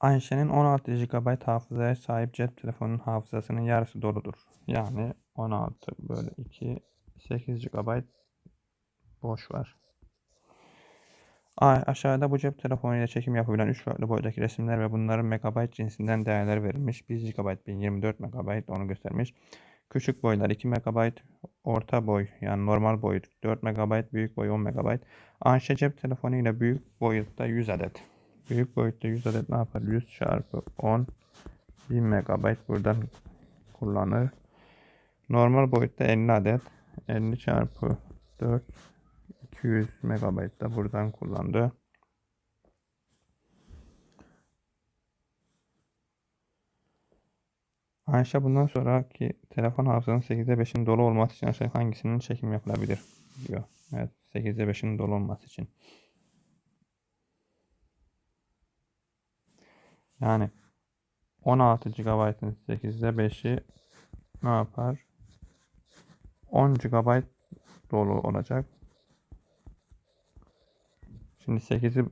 Ayşe'nin 16 GB hafızaya sahip cep telefonunun hafızasının yarısı doludur. Yani 16 bölü 2 8 GB boş var. Aşağıda bu cep telefonu ile çekim yapabilen 3 farklı boydaki resimler ve bunların megabayt cinsinden değerler verilmiş. 1 GB, 1024 MB onu göstermiş. Küçük boylar 2 MB, orta boy yani normal boyut 4 MB, büyük boy 10 MB. Ayşe cep telefonu ile büyük boyutta 100 adet. Büyük boyutta 100 adet ne yapar? 100 çarpı 10 1000 MB buradan kullanır. Normal boyutta 50 adet. 50 çarpı 4 200 MB da buradan kullandı. Ayşe bundan sonraki telefon hafızanın 8'de 5'in dolu olması için hangisinin çekim yapılabilir diyor. Evet 8'de 5'in dolu olması için. Yani 16 GB'ın 8'de 5'i ne yapar? 10 GB dolu olacak. Şimdi 8'i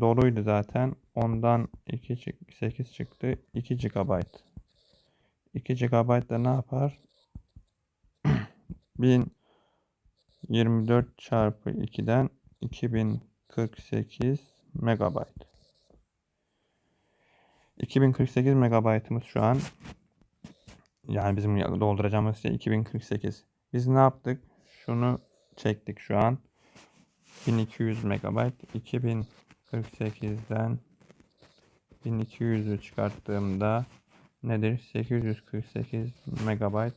doluydu zaten. Ondan 2 çık 8 çıktı. 2 GB. 2 GB da ne yapar? 1024 çarpı 2'den 2048 megabayt. 2048 megabaytımız şu an. Yani bizim dolduracağımız şey 2048. Biz ne yaptık? Şunu çektik şu an. 1200 megabayt. 2048'den 1200'ü çıkarttığımda nedir? 848 megabayt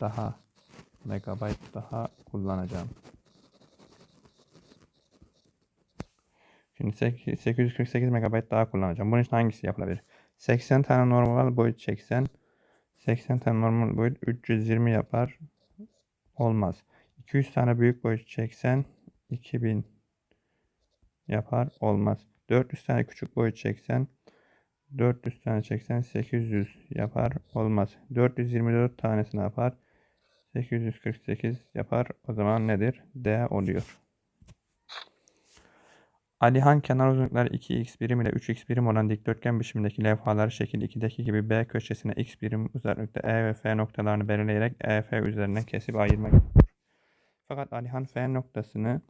daha megabayt daha kullanacağım. Şimdi 848 megabayt daha kullanacağım. Bunun için hangisi yapılabilir? 80 tane normal boyut çeksen 80 tane normal boyut 320 yapar. Olmaz. 200 tane büyük boyut çeksen 2000 yapar. Olmaz. 400 tane küçük boyut çeksen 400 tane çeksen 800 yapar. Olmaz. 424 tanesi ne yapar? 848 yapar. O zaman nedir? D oluyor. Alihan kenar uzunlukları 2x birim ile 3x birim olan dikdörtgen biçimindeki levhaları şekil 2'deki gibi B köşesine x birim uzaklıkta E ve F noktalarını belirleyerek EF üzerinden kesip ayırmak. Fakat Alihan F noktasını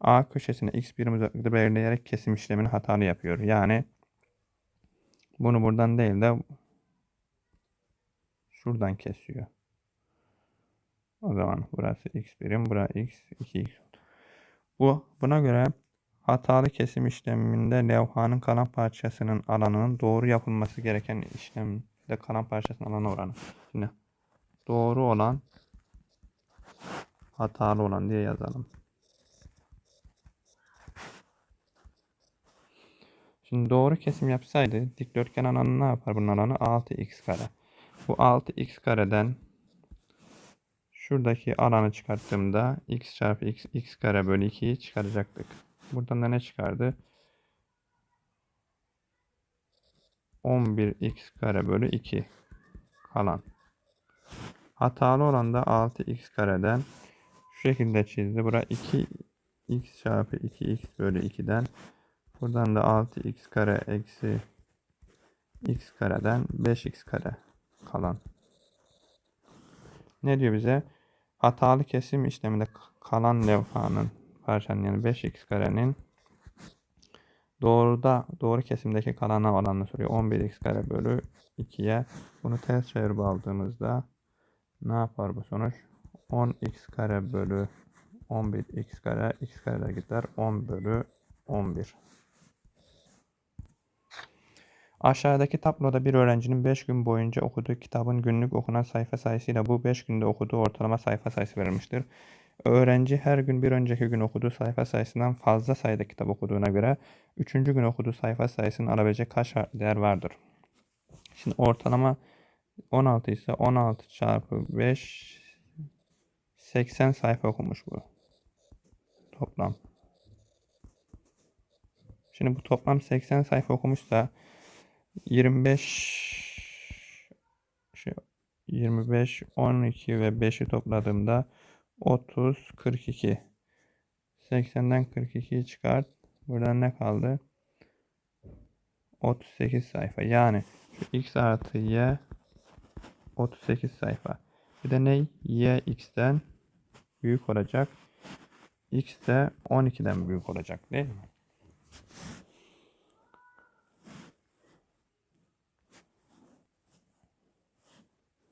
A köşesine x birim uzaklıkta belirleyerek kesim işlemini hatalı yapıyor. Yani bunu buradan değil de şuradan kesiyor. O zaman burası x birim, burası x, 2x. Bu buna göre hatalı kesim işleminde levhanın kalan parçasının alanının doğru yapılması gereken işlemde kalan parçasının alanı oranı. Şimdi doğru olan hatalı olan diye yazalım. Şimdi doğru kesim yapsaydı dikdörtgen alanı ne yapar bunun alanı? 6x kare. Bu 6x kareden şuradaki alanı çıkarttığımda x çarpı x, x kare bölü 2'yi çıkaracaktık. Buradan da ne çıkardı? 11x kare bölü 2 kalan. Hatalı olan da 6x kareden şu şekilde çizdi. Bura 2x çarpı 2x bölü 2'den buradan da 6x kare eksi x kareden 5x kare kalan. Ne diyor bize? Hatalı kesim işleminde kalan levhanın parçanın yani 5x karenin doğruda doğru kesimdeki kalan alanını soruyor. 11x kare bölü 2'ye bunu ters çevirip aldığımızda ne yapar bu sonuç? 10x kare bölü 11x kare x kareler gider 10 bölü 11. Aşağıdaki tabloda bir öğrencinin 5 gün boyunca okuduğu kitabın günlük okunan sayfa sayısıyla bu 5 günde okuduğu ortalama sayfa sayısı verilmiştir. Öğrenci her gün bir önceki gün okuduğu sayfa sayısından fazla sayıda kitap okuduğuna göre 3. gün okuduğu sayfa sayısının alabilecek kaç değer vardır? Şimdi ortalama 16 ise 16 çarpı 5 80 sayfa okumuş bu. Toplam. Şimdi bu toplam 80 sayfa okumuşsa 25 şey 25 12 ve 5'i topladığımda 30 42 80'den 42'yi çıkart. Buradan ne kaldı? 38 sayfa. Yani şu x artı y 38 sayfa. Bir de ne? y x'ten büyük olacak. x de 12'den büyük olacak değil mi?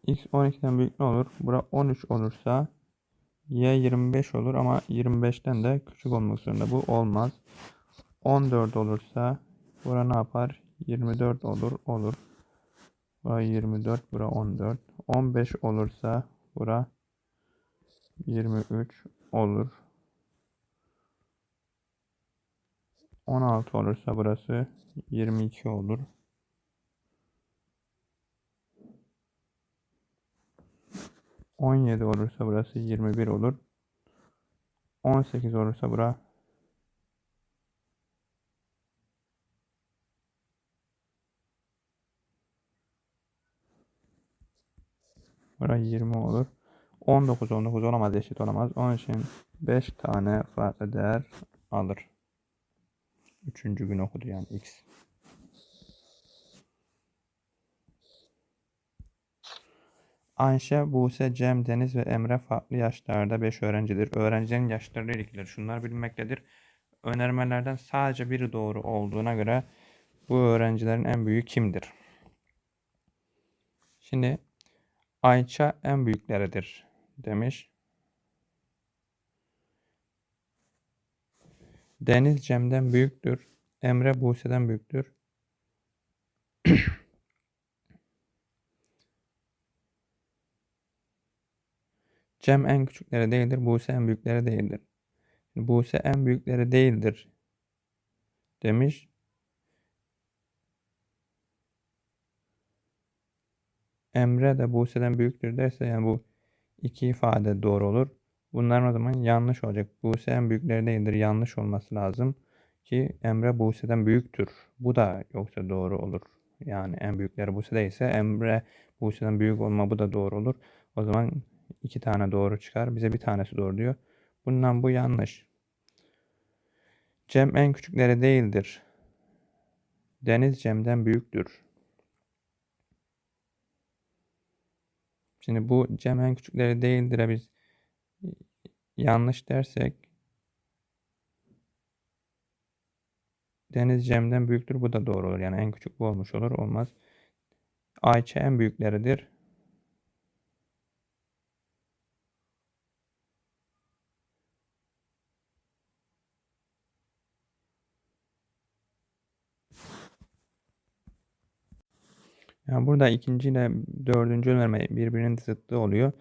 x 12'den büyük ne olur? Bura 13 olursa y 25 olur ama 25'ten de küçük olmak zorunda. Bu olmaz. 14 olursa bura ne yapar? 24 olur. Olur. Bura 24. Bura 14. 15 olursa bura 23 olur. 16 olursa burası 22 olur. 17 olursa burası 21 olur. 18 olursa bura Bura 20 olur. 19 19 olamaz eşit olamaz. Onun için 5 tane farklı değer alır. Üçüncü gün okudu yani x. Ayşe, Buse, Cem, Deniz ve Emre farklı yaşlarda 5 öğrencidir. Öğrencilerin yaşlarıyla ilgili şunlar bilinmektedir. Önermelerden sadece biri doğru olduğuna göre bu öğrencilerin en büyüğü kimdir? Şimdi Ayça en büyükleridir demiş. Deniz Cem'den büyüktür. Emre Buse'den büyüktür. Cem en küçükleri değildir. Buse en büyükleri değildir. Buse en büyükleri değildir demiş. Emre de Buse'den büyüktür derse yani bu iki ifade doğru olur. Bunların o zaman yanlış olacak. Buse en büyükleri değildir. Yanlış olması lazım ki Emre Buse'den büyüktür. Bu da yoksa doğru olur. Yani en büyükleri Buse değilse Emre Buse'den büyük olma bu da doğru olur. O zaman iki tane doğru çıkar. Bize bir tanesi doğru diyor. Bundan bu yanlış. Cem en küçükleri değildir. Deniz Cem'den büyüktür. Şimdi bu Cem en küçükleri değildir'e biz yanlış dersek Deniz Cem'den büyüktür. Bu da doğru olur. Yani en küçük bu olmuş olur. Olmaz. Ayça en büyükleridir. Yani burada ikinci ile dördüncü önerme birbirinin zıttı oluyor.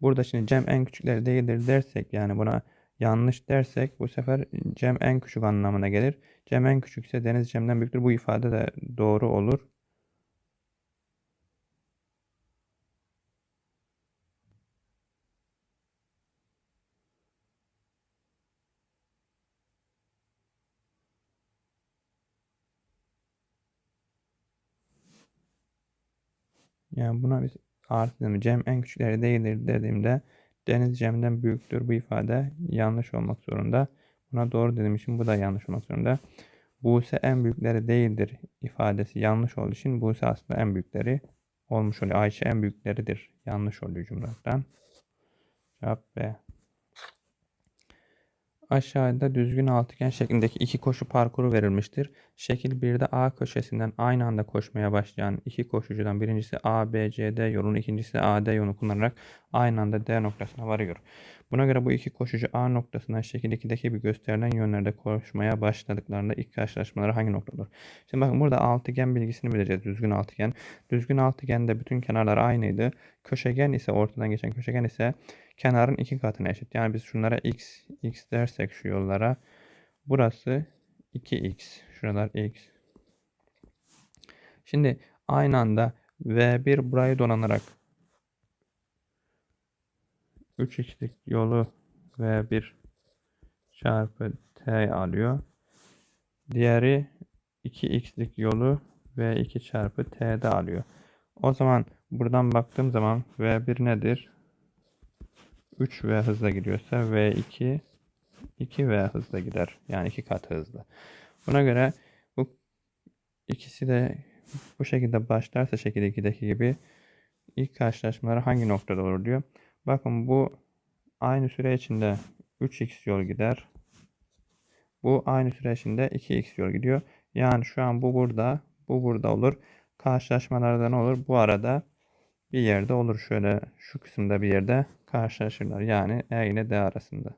Burada şimdi Cem en küçükleri değildir dersek yani buna yanlış dersek bu sefer Cem en küçük anlamına gelir. Cem en küçükse Deniz Cem'den büyüktür. Bu ifade de doğru olur. Yani buna biz artı dedim. Cem en küçükleri değildir dediğimde Deniz Cem'den büyüktür. Bu ifade yanlış olmak zorunda. Buna doğru dediğim için bu da yanlış olmak zorunda. Buse en büyükleri değildir ifadesi yanlış olduğu için Buse aslında en büyükleri olmuş oluyor. Ayşe en büyükleridir. Yanlış oluyor cümleden. Cevap B. Aşağıda düzgün altıgen şeklindeki iki koşu parkuru verilmiştir. Şekil 1'de A köşesinden aynı anda koşmaya başlayan iki koşucudan birincisi A, B, C, D yolunu, ikincisi A, D yolunu kullanarak aynı anda D noktasına varıyor. Buna göre bu iki koşucu A noktasından şekil 2'deki bir gösterilen yönlerde koşmaya başladıklarında ilk karşılaşmaları hangi nokta olur? Şimdi bakın burada altıgen bilgisini bileceğiz. Düzgün altıgen. Düzgün altıgende bütün kenarlar aynıydı. Köşegen ise ortadan geçen köşegen ise kenarın iki katına eşit. Yani biz şunlara x, x dersek şu yollara burası 2x. Şuralar x. Şimdi aynı anda V1 burayı dolanarak 3x'lik yolu V1 çarpı t alıyor. Diğeri 2x'lik yolu V2 çarpı t'de alıyor. O zaman buradan baktığım zaman V1 nedir? 3V hızla gidiyorsa V2 2V hızla gider. Yani iki kat hızlı. Buna göre bu ikisi de bu şekilde başlarsa şekil 2'deki gibi ilk karşılaşmaları hangi noktada olur diyor. Bakın bu aynı süre içinde 3x yol gider. Bu aynı süre içinde 2x yol gidiyor. Yani şu an bu burada, bu burada olur. Karşılaşmalarda ne olur? Bu arada bir yerde olur. Şöyle şu kısımda bir yerde karşılaşırlar. Yani E ile D arasında.